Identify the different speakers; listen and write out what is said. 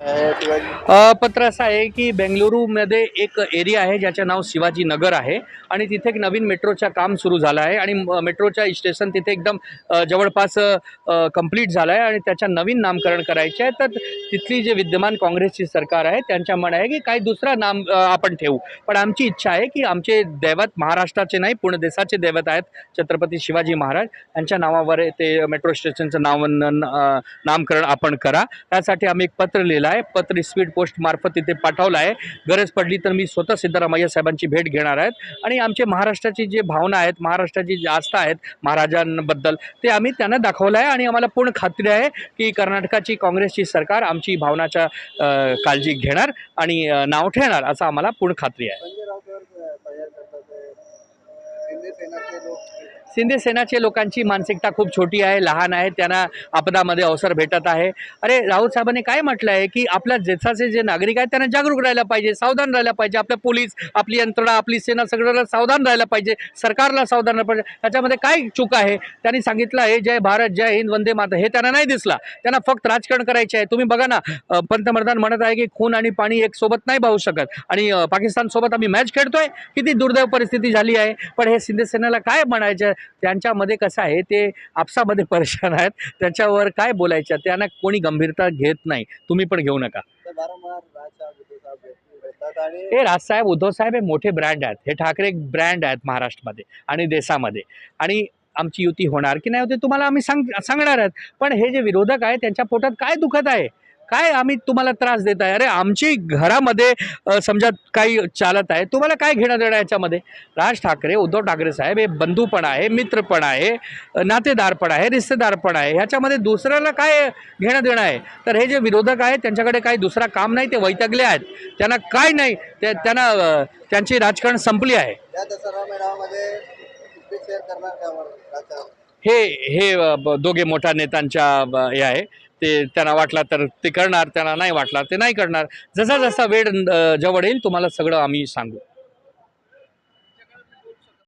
Speaker 1: पत्र असं आहे की बेंगलुरूमध्ये एक एरिया आहे ज्याचं नाव शिवाजी नगर आहे आणि तिथे एक नवीन मेट्रोचं काम सुरू झालं आहे आणि म- मेट्रोच्या स्टेशन तिथे एकदम जवळपास कंप्लीट झालं आहे आणि त्याच्या नवीन नामकरण करायचे आहे. तर तिथली जे विद्यमान काँग्रेसची सरकार आहे त्यांच्या म्हण आहे की काही दुसरा नाम आपण ठेवू. पण आमची इच्छा आहे की आमचे दैवत महाराष्ट्राचे नाही पूर्ण देशाचे दैवत आहेत छत्रपती शिवाजी महाराज. यांच्या नावावर ते मेट्रो स्टेशनचं नाव नामकरण आपण करा. त्यासाठी आम्ही एक पत्र लिहिलं आहे पत्र स्पीड पोस्ट मार्फत तिथे पाठवलं आहे. गरज पडली तर मी स्वतः सिद्धरामय्या साहेबांची भेट घेणार आहेत. आणि आमचे महाराष्ट्राची जी भावना आहेत महाराष्ट्राची जी आस्था आहेत महाराजांबद्दल ते आम्ही त्यांना दाखवलं आहे. आणि आम्हाला पूर्ण खात्री आहे की कर्नाटकाची काँग्रेसची सरकार आमची भावनाच्या काळजी घेणार आणि नाव ठेवणार असं आम्हाला पूर्ण खात्री आहे.
Speaker 2: शिंदे सेनाचे
Speaker 1: लोकांची मानसिकता खूप छोटी आहे लहान आहे त्यांना आपदामध्ये अवसर भेटत आहे. अरे राऊत साहेबांनी काय म्हटलं आहे की आपल्या देशाचे जे नागरिक आहेत त्यांना जागरूक राहायला पाहिजे सावधान राहायला पाहिजे. आपल्या पोलीस आपली यंत्रणा आपली सेना सगळ्याला सावधान राहायला पाहिजे. सरकारला सावधान राहिलं पाहिजे. त्याच्यामध्ये काय चूक आहे? त्यांनी सांगितलं आहे जय भारत जय हिंद वंदे माता हे त्यांना नाही दिसला. त्यांना फक्त राजकारण करायचे आहे. तुम्ही बघा ना पंतप्रधान म्हणत आहे की खून आणि पाणी एक सोबत नाही भाऊ शकत. आणि पाकिस्तानसोबत आम्ही मॅच खेळतोय. किती दुर्दैव परिस्थिती झाली आहे. पण हे शिंदे शिवसेनेला काय म्हणायचं? त्यांच्यामध्ये कसं आहे ते आपसामध्ये परेशान आहेत. त्याच्यावर काय बोलायचं? त्यांना कोणी गंभीरता घेत नाही. तुम्ही पण घेऊ नका. हे राजसाहेब उद्धव साहेब हे मोठे ब्रँड आहेत. हे ठाकरे एक ब्रँड आहेत महाराष्ट्रामध्ये आणि देशामध्ये. आणि आमची युती होणार की नाही होते तुम्हाला आम्ही सांग सांगणार आहेत. पण हे जे विरोधक आहे त्यांच्या पोटात काय दुखत आहे? काय आम्ही तुम्हाला त्रास देत आहे? अरे आमची घरामध्ये समजा काही चालत आहे तुम्हाला काय घेणं देणं याच्यामध्ये? राज ठाकरे उद्धव ठाकरे साहेब हे बंधू पण आहे मित्र पण आहे अ, नातेदार पण आहे रिश्तेदार पण आहे ह्याच्यामध्ये दुसऱ्याला काय घेणं देणं आहे? तर हे जे विरोधक आहेत त्यांच्याकडे काही दुसरा काम नाही ते वैतगले आहेत. त्यांना काय नाही ते त्यांना त्यांची राजकारण संपली आहे. हे हे दोघे मोठ्या नेत्यांच्या हे आहे. ते त्यांना वाटला तर ते करणार त्यांना नाही वाटला ते नाही करणार. जसा जसा वेळ जवळ येईल तुम्हाला सगळं आम्ही सांगू.